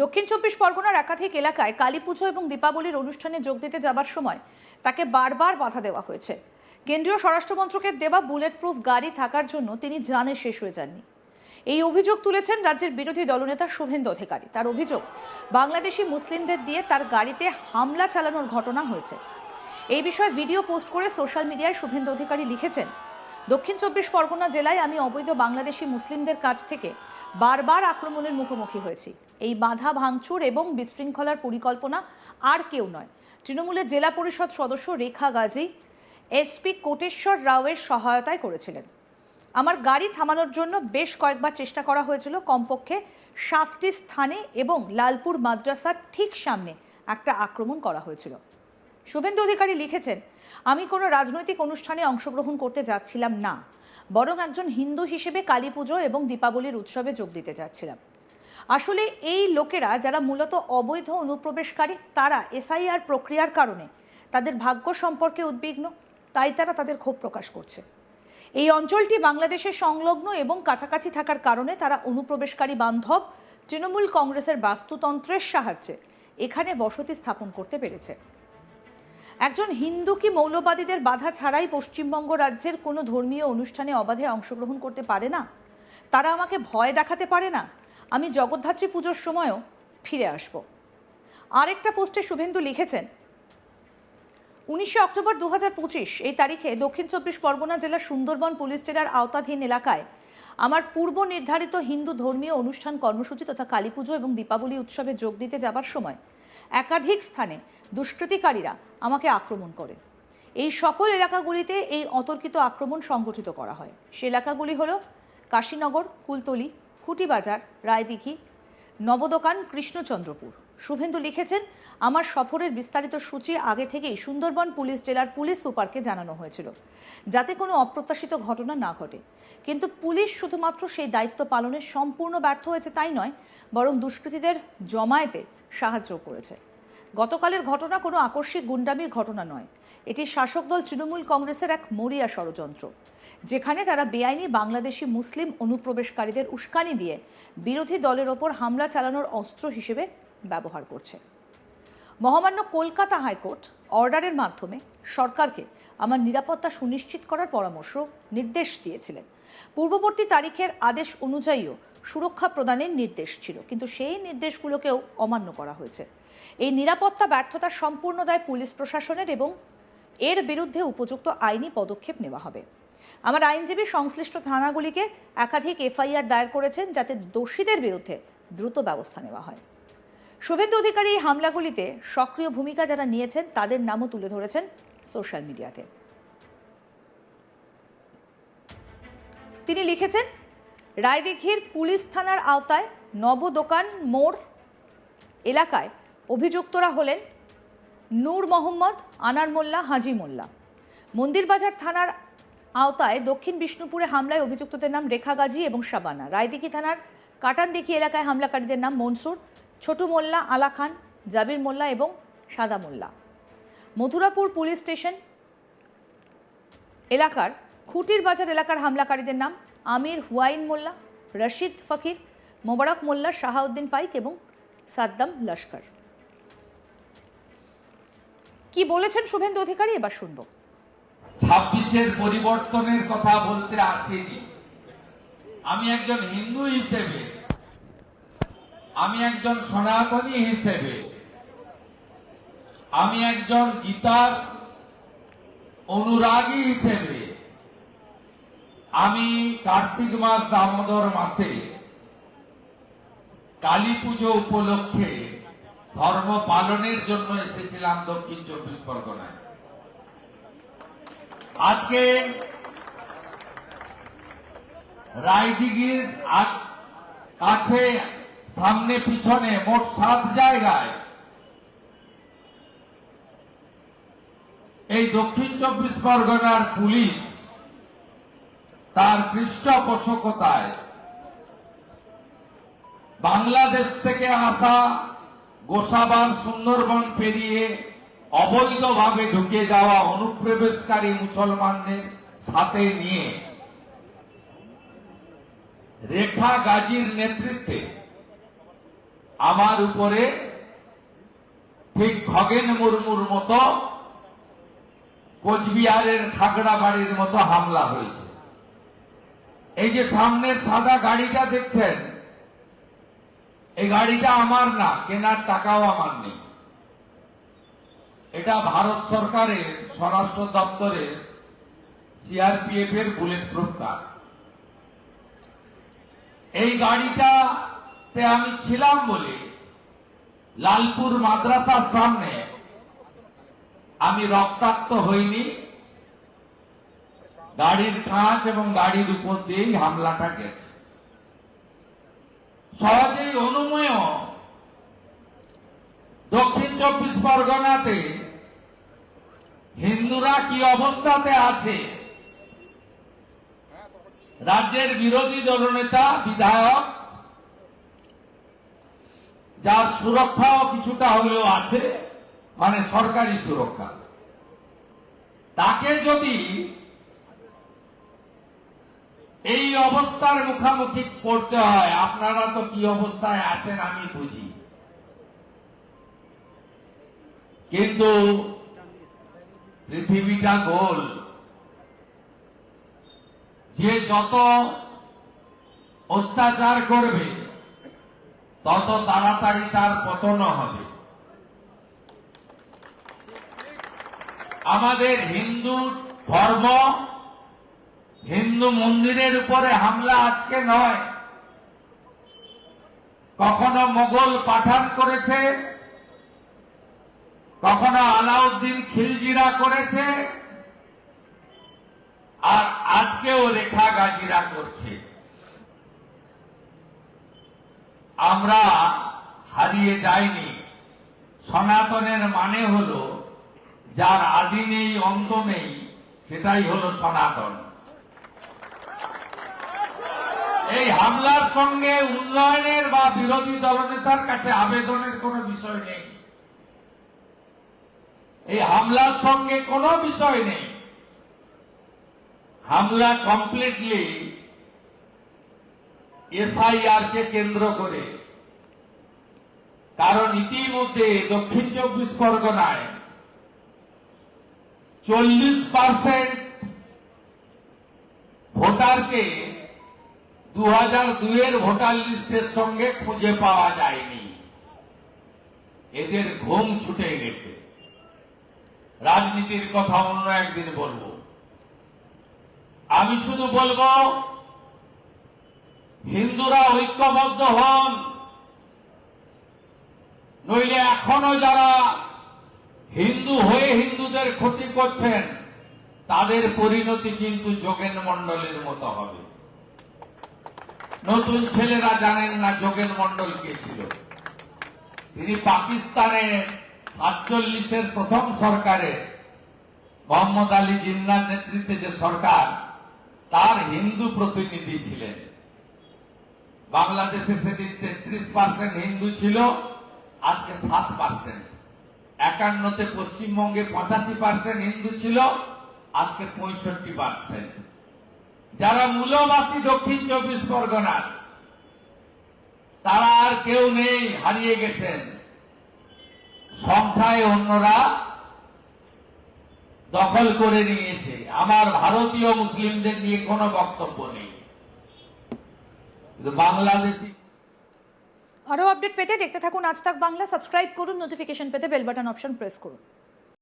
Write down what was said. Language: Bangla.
দক্ষিণ চব্বিশ পরগনার একাধিক এলাকায় কালী পুজো এবং দীপাবলির অনুষ্ঠানে যোগ দিতে যাবার সময় তাকে বারবার বাধা দেওয়া হয়েছে। কেন্দ্রীয় স্বরাষ্ট্রমন্ত্রকের দেওয়া বুলেট প্রুফ গাড়ি থাকার জন্য তিনি জানে শেষ হয়ে যাননি। এই অভিযোগ তুলেছেন রাজ্যের বিরোধী দলনেতা শুভেন্দু অধিকারী। তার অভিযোগ, বাংলাদেশি মুসলিমদের দিয়ে তার গাড়িতে হামলা চালানোর ঘটনা হয়েছে। এই বিষয়ে ভিডিও পোস্ট করে সোশ্যাল মিডিয়ায় শুভেন্দু অধিকারী লিখেছেন, দক্ষিণ চব্বিশ পরগনা জেলায় আমি অবৈধ বাংলাদেশি মুসলিমদের কাছ থেকে বারবার আক্রমণের মুখোমুখি হয়েছি। এই বাধা ভাঙচুর এবং বিশৃঙ্খলার পরিকল্পনা আর কেউ নয়। তৃণমূলের জেলা পরিষদ সদস্য রেখা গাজী এসপি কোটেশ্বর রাওয়ের সহায়তায় করেছিলেন। আমার গাড়ি থামানোর জন্য বেশ কয়েকবার চেষ্টা করা হয়েছিল। কমপক্ষে সাতটি স্থানে এবং লালপুর মাদ্রাসার ঠিক সামনে একটা আক্রমণ করা হয়েছিল। শুভেন্দু অধিকারী লিখেছেন, আমি কোনো রাজনৈতিক অনুষ্ঠানে অংশগ্রহণ করতে যাচ্ছিলাম না, বরং একজন হিন্দু হিসেবে কালী পুজো এবং দীপাবলির উৎসবে যোগ দিতে যাচ্ছিলাম। আসলে এই লোকেরা যারা মূলত অবৈধ অনুপ্রবেশকারী, তারা এসআইআর প্রক্রিয়ার কারণে তাদের ভাগ্য সম্পর্কে উদ্বিগ্ন, তাই তারা তাদের ক্ষোভ প্রকাশ করছে। এই অঞ্চলটি বাংলাদেশের সংলগ্ন এবং কাছাকাছি থাকার কারণে তারা অনুপ্রবেশকারী বান্ধব তৃণমূল কংগ্রেসের বাস্তুতন্ত্রের সাহায্যে এখানে বসতি স্থাপন করতে পেরেছে। একজন হিন্দু কি মৌলবাদীদের বাধা ছাড়াই পশ্চিমবঙ্গ রাজ্যের কোনো ধর্মীয় অনুষ্ঠানে অবাধে অংশগ্রহণ করতে পারে না? তারা আমাকে ভয় দেখাতে পারে না? আমি জগদ্ধাত্রী পুজোর সময়ও ফিরে আসব। আরেকটা পোস্টে শুভেন্দু লিখেছেন, উনিশে অক্টোবর দু হাজার পঁচিশ, এই তারিখে দক্ষিণ চব্বিশ পরগনা জেলার সুন্দরবন পুলিশ জেলার আওতাধীন এলাকায় আমার পূর্ব নির্ধারিত হিন্দু ধর্মীয় অনুষ্ঠান কর্মসূচি তথা কালী পুজো এবং দীপাবলি উৎসবে যোগ দিতে যাবার সময় একাধিক স্থানে দুষ্কৃতিকারীরা আমাকে আক্রমণ করে। এই সকল এলাকাগুলিতে এই অতর্কিত আক্রমণ সংগঠিত করা হয়। সে এলাকাগুলি হলো কাশীনগর, কুলতলি খুঁটিবাজার, রায়দিঘি, নবদোকান, কৃষ্ণচন্দ্রপুর। শুভেন্দু লিখেছেন, আমার সফরের বিস্তারিত সূচি আগে থেকেই সুন্দরবন পুলিশ জেলার পুলিশ সুপারকে জানানো হয়েছিল, যাতে কোনো অপ্রত্যাশিত ঘটনা না ঘটে। কিন্তু পুলিশ শুধুমাত্র সেই দায়িত্ব পালনে সম্পূর্ণ ব্যর্থ হয়েছে তাই নয়, বরং দুষ্কৃতীদের জমায়েতে সাহায্য করেছে। গতকালের ঘটনা কোনো আকস্মিক গুন্ডামির ঘটনা নয়। এটি শাসক দল তৃণমূল কংগ্রেসের এক মরিয়া ষড়যন্ত্র। যেখানে তারা বেআইনি বাংলাদেশি মুসলিম অনুপ্রবেশকারীদের উস্কানি দিয়ে বিরোধী দলের ওপর হামলা চালানোর অস্ত্র হিসেবে ব্যবহার করছে। মহামান্য কলকাতা হাইকোর্ট অর্ডারের মাধ্যমে সরকারকে আমার নিরাপত্তা সুনিশ্চিত করার পরামর্শ নির্দেশ দিয়েছিলেন। পূর্ববর্তী তারিখের আদেশ অনুযায়ীও সুরক্ষা প্রদানের নির্দেশ ছিল, কিন্তু সেই নির্দেশগুলোকেও অমান্য করা হয়েছে। এই নিরাপত্তা ব্যর্থতা সম্পূর্ণ দায় পুলিশ প্রশাসনের এবং এর বিরুদ্ধে উপযুক্ত আইনি পদক্ষেপ নেওয়া হবে। আমার আইনজীবী সংশ্লিষ্ট থানাগুলিকে একাধিক এফআইআর দায়ের করেছেন যাতে দোষীদের বিরুদ্ধে দ্রুত ব্যবস্থা নেওয়া হয়। শুভেন্দু অধিকারী এই হামলাগুলিতে সক্রিয় ভূমিকা যারা নিয়েছেন, তাদের নামও তুলে ধরেছেন সোশ্যাল মিডিয়াতে। তিনি লিখেছেন, রায়দিঘির পুলিশ থানার আওতায় নবদোকান মোড় এলাকায় অভিযুক্তরা হলেন নূর মোহাম্মদ আনার মোল্লা হাজি মোল্লা মন্দিরবাজার থানার আওতায় দক্ষিণ বিষ্ণুপুরে হামলায় অভিযুক্তদের নাম রেখা গাজী এবং শাবানা। রায়দিঘি থানার কাটানদিঘি এলাকায় হামলাকারীদের নাম মনসুর, ছোটু মোল্লা, আলা খান, জাবির মোল্লা এবং সাদা মোল্লা। মথুরাপুর পুলিশ স্টেশন এলাকার খুঁটির বাজার এলাকার হামলাকারীদের নাম আমির হুয়াইন মোল্লা, রশিদ ফকির, মোবারক মোল্লা, শাহাউদ্দিন পাইক এবং সাদ্দাম লস্কর। কি বলেছেন শুভেন্দু অধিকারী? এবার শুনব। ছাব্বিশের পরিবর্তনের কথা বলতে আসেনি। আমি একজন হিন্দু হিসেবে, আমি একজন সনাতনী হিসেবে, আমি একজন গীতার অনুরাগী হিসেবে, আমি কার্তিক মাস দামোদর মাসে কালী পুজো উপলক্ষে ধর্ম পালনের জন্য এসেছিলাম দক্ষিণ চব্বিশ পরগনায়। আজকে রায়দিঘির কাছে, সামনে, পিছনে মোট সাত জায়গায় এই দক্ষিণ চব্বিশ পরগনার পুলিশ তার পৃষ্ঠপোষকতায় বাংলাদেশ থেকে আসা গোসাবান সুন্দরবন পেরিয়ে অবৈধভাবে ঢুকে যাওয়া অনুপ্রবেশকারী মুসলমানদের সাথে নিয়ে রেখা গাজীর নেতৃত্বে আমার উপরে ঠিক খগেন মুর্মুর মতো কোচবিহারের খাগড়া বাড়ির মতো হামলা হয়েছে। এই যে সামনের সাদা গাড়িটা দেখছেন, এই গাড়িটা আমার না, কেনার টাকাও আমার নেই। এটা ভারত সরকারের স্বরাষ্ট্র দপ্তরের সিআরপিএফ এর বুলেট প্রুফ কার এই গাড়িটাতে আমি ছিলাম বলে লালপুর মাদ্রাসার সামনে আমি রক্তাক্ত হইনি। গাড়ির কাঁচ এবং গাড়ির উপর দিয়েই হামলাটা গেছে। সহজেই অনুমেয় দক্ষিণ চব্বিশ পরগনাতে হিন্দুরা কি অবস্থাতে আছে? রাজ্যের বিরোধী দলনেতা, বিধায়ক, যার সুরক্ষাও কিছুটা হলেও আছে মানে সরকারি সুরক্ষা। তাকে যদি এই অবস্থার মুখামুখি পড়তে হয়, আপনারা তো কি অবস্থায় আছেন আমি বুঝি। কিন্তু পৃথিবীটা গোল। যে যত অত্যাচার করবে, তত তাড়াতাড়ি তার পতন হবে। আমাদের হিন্দু ধর্ম, হিন্দু মন্দিরের উপরে হামলা আজকে নয়। কখনো মোগল পাঠান করেছে কখনো আলাউদ্দিন খিলজিরা করেছে, আর আজকেও রেখা গাজিরা করছে। আমরা হারিয়ে যাইনি। সনাতনের মানে হলো, যার আদি নেই, অন্ত নেই, সেটাই হলো সনাতন। এই হামলার সঙ্গে উন্নয়নের বা বিরোধী দলনেতার কাছে আবেদনের কোনো বিষয় নেই। এই হামলার সঙ্গে কোনো বিষয় নেই। হামলা কমপ্লিটলি এসআইআর কে কেন্দ্র করে। কারণ ইতিমধ্যে দক্ষিণ চব্বিশ পরগনায় চল্লিশ পার্সেন্ট ভোটারকে দু হাজার দুইয়ের ভোটার লিস্টের সঙ্গে খুঁজে পাওয়া যায়নি। এদের ঘুম ছুটে গেছে। রাজনীতির কথা অন্য একদিন বলব। আমি শুধু বলব, হিন্দুরা ঐক্যবদ্ধ হন। নইলে এখনও যারা হিন্দু হয়ে হিন্দুদের ক্ষতি করছেন, তাদের পরিণতি কিন্তু যোগেন মণ্ডলের মতো হবে। নতুন ছেলেরা জানেন না যোগেন মন্ডল কে ছিল। তিনি পাকিস্তানে সাতচল্লিশের প্রথম সরকারে মোহাম্মদ আলী জিন্নার নেতৃত্বে যে সরকার, তার হিন্দু প্রতিনিধি ছিলেন। বাংলাদেশে সেদিন তেত্রিশ পার্সেন্ট হিন্দু ছিল, আজকে সাত পার্সেন্ট। একান্নতে পশ্চিমবঙ্গে পঁচাশি পার্সেন্ট হিন্দু ছিল, আজকে পঁয়ষট্টি পার্সেন্ট। যারা মূলবাসী দক্ষিণ চব্বিশ পরগনার, তারা আর কেউ নেই, হারিয়ে গেছেন। সংখ্যায় অন্যরা দখল করে নিয়েছে। আমার ভারতীয় মুসলিমদের নিয়ে কোনো বক্তব্য নেই। বাংলাদেশি আরও আপডেট পেতে দেখতে থাকুন। আজ তাক বাংলা, সাবস্ক্রাইব করুন নোটিফিকেশন পেতে বেল বাটন অপশন প্রেস করুন।